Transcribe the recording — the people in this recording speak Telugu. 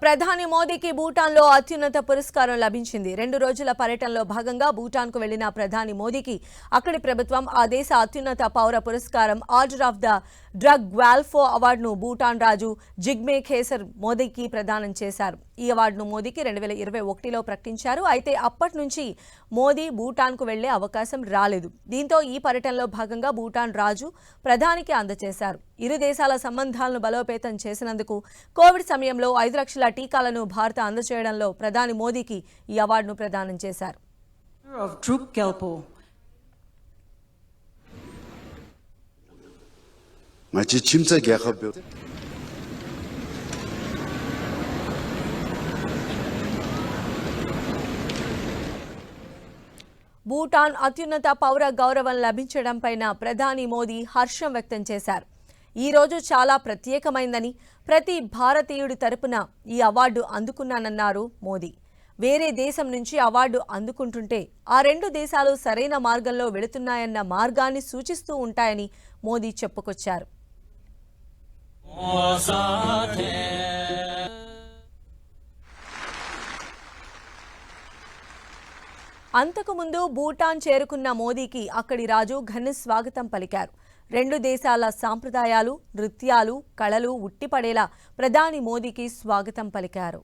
ప్రధాని మోదీకి భూటాన్లో అత్యున్నత పురస్కారం లభించింది. రెండు రోజుల పర్యటనలో భాగంగా భూటాన్కు వెళ్ళిన ప్రధాని మోదీకి అక్కడి ప్రభుత్వం ఆ దేశ అత్యున్నత పౌర పురస్కారం order of the Druk Gyalpo అవార్డును భూటాన్ రాజు జిగ్మే ఖేసర్ మోదీకి ప్రదానం చేశారు. ఈ అవార్డును మోదీకి రెండు వేల ఇరవై ఒకటిలో ప్రకటించారు. అయితే అప్పటి నుంచి మోదీ భూటాన్కు వెళ్ళే అవకాశం రాలేదు. దీంతో ఈ పర్యటనలో భాగంగా భూటాన్ రాజు ప్రధానికి అందజేశారు. ఇరు దేశాల సంబంధాలను బలోపేతం చేసినందుకు కోవిడ్ సమయంలో ఐదు లక్షల టీకాలను భారత అందజేయడంలో ప్రధాని మోదీకి ఈ అవార్డును ప్రదానం చేశారు of Druk Gelpo. 마치 침사 계약합 భూటాన్ అత్యున్నత పౌర గౌరవం లభించడంపైన ప్రధాని మోదీ హర్షం వ్యక్తం చేశారు ఈ రోజు చాలా ప్రత్యేకమైందని ప్రతి భారతీయుడి తరపున ఈ అవార్డు అందుకున్నానన్నారు మోదీ. వేరే దేశం నుంచి అవార్డు అందుకుంటుంటే ఆ రెండు దేశాలు సరైన మార్గంలో వెళుతున్నాయన్న మార్గాన్ని సూచిస్తూ ఉంటాయని మోదీ చెప్పుకొచ్చారు. అంతకుముందు భూటాన్ చేరుకున్న మోదీకి అక్కడి రాజు ఘన స్వాగతం పలికారు. రెండు దేశాల సాంప్రదాయాలు నృత్యాలు కళలు ఉట్టిపడేలా ప్రధాని మోదీకి స్వాగతం పలికారు.